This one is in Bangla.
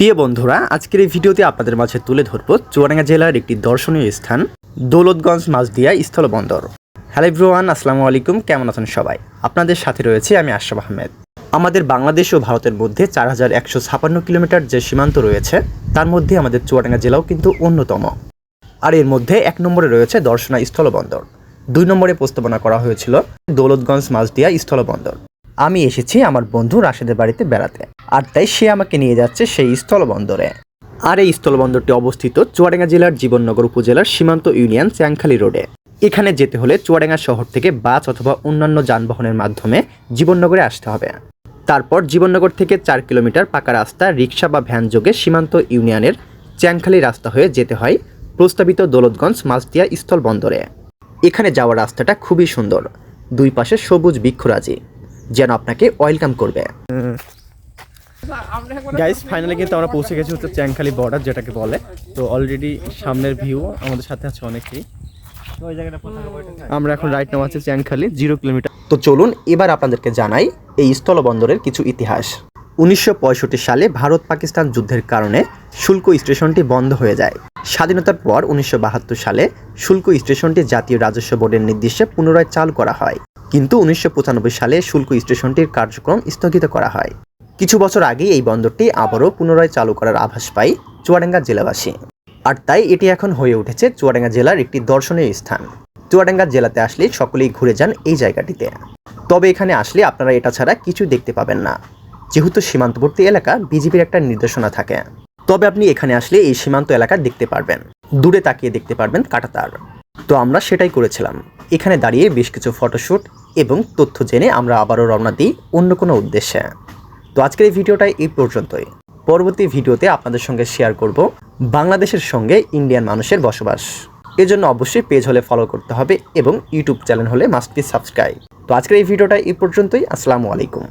প্রিয় বন্ধুরা, আজকের এই ভিডিওতে আপনাদের মাঝে তুলে ধরব চুয়াডাঙ্গা জেলার একটি দর্শনীয় স্থান, দৌলতগঞ্জ মাছদিয়া স্থলবন্দর। হ্যালো এভরিওয়ান, আসসালামু আলাইকুম, কেমন আছেন সবাই? আপনাদের সাথে রয়েছে আমি আশরাফ আহমেদ। আমাদের বাংলাদেশ ও ভারতের মধ্যে চার হাজার একশো ছাপান্ন কিলোমিটার যে সীমান্ত রয়েছে, তার মধ্যে আমাদের চুয়াডাঙ্গা জেলাও কিন্তু অন্যতম। আর এর মধ্যে এক নম্বরে রয়েছে দর্শনা স্থলবন্দর। দুই নম্বরে প্রস্তাবনা করা হয়েছিল দৌলতগঞ্জ মাছদিয়া স্থলবন্দর। আমি এসেছি আমার বন্ধু রাশেদের বাড়িতে বেড়াতে, আর তাই সে আমাকে নিয়ে যাচ্ছে সেই স্থলবন্দরে। আর এই স্থলবন্দরটি অবস্থিত চুয়াডাঙ্গা জেলার জীবননগর উপজেলার সীমান্ত ইউনিয়ন চ্যাংখালি রোডে। এখানে যেতে হলে চুয়াডাঙ্গা শহর থেকে বাস অথবা অন্যান্য যানবাহনের মাধ্যমে জীবননগরে আসতে হবে। তারপর জীবননগর থেকে চার কিলোমিটার পাকা রাস্তা, রিক্সা বা ভ্যান যোগে সীমান্ত ইউনিয়নের চ্যাংখালি রাস্তা হয়ে যেতে হয় প্রস্তাবিত দৌলতগঞ্জ মাছদিয়া স্থলবন্দরে। এখানে যাওয়ার রাস্তাটা খুবই সুন্দর। দুই পাশে সবুজ বৃক্ষরাজি। যেন আপনাকে ওয়েলকাম করবে। গাইস ফাইনালি কিন্তু আমরা পৌঁছে গেছি হচ্ছে চ্যাংখালি বর্ডার যেটাকে বলে। তো অলরেডি সামনের ভিউ আমাদের সাথে আছে অনেকেই। আমরা এখন রাইট নাম আছে চ্যাংখালি জিরো কিলোমিটার তো চলুন এবার আপনাদেরকে জানাই এই স্থলবন্দরের কিছু ইতিহাস। উনিশশো পঁয়ষট্টি সালে ভারত পাকিস্তান যুদ্ধের কারণে শুল্ক স্টেশনটি বন্ধ হয়ে যায়। স্বাধীনতার পর উনিশশো বাহাত্তর সালে শুল্ক স্টেশনটি জাতীয় রাজস্ব বোর্ডের নির্দেশে পুনরায় চালু করা হয়। কিন্তু উনিশশো পঁচানব্বই সালে শুল্ক স্টেশনটির কার্যক্রম স্থগিত করা হয়। কিছু বছর আগে এই বন্দরটি আবারও পুনরায় চালু করার আভাস পায় চুয়াডাঙ্গা জেলাবাসী। আর তাই এটি এখন হয়ে উঠেছে চুয়াডাঙ্গা জেলার একটি দর্শনীয় স্থান। চুয়াডাঙ্গা জেলাতে আসলে সকলেই ঘুরে যান এই জায়গাটিতে। তবে এখানে আসলে আপনারা এটা ছাড়া কিছু দেখতে পাবেন না। যেহেতু সীমান্তবর্তী এলাকা বিজেপির একটা নির্দেশনা থাকে। তবে আপনি এখানে আসলে এই সীমান্ত এলাকা দেখতে পারবেন। দূরে তাকিয়ে দেখতে পারবেন কাটাতার। তো আমরা সেটাই করেছিলাম। এখানে দাঁড়িয়ে বেশ কিছু ফটোশ্যুট এবং তথ্য জেনে আমরা আবারও রওনা দিই অন্য কোনো উদ্দেশ্যে। তো আজকের এই ভিডিওটা এই পর্যন্তই। পরবর্তী ভিডিওতে আপনাদের সঙ্গে শেয়ার করব বাংলাদেশের সঙ্গে ইন্ডিয়ান মানুষের বসবাস। এজন্য অবশ্যই পেজ হলে ফলো করতে হবে এবং ইউটিউব চ্যানেল হলে মাস্ট বি সাবস্ক্রাইব তো আজকের এই ভিডিওটা এই পর্যন্তই। আসসালামু আলাইকুম।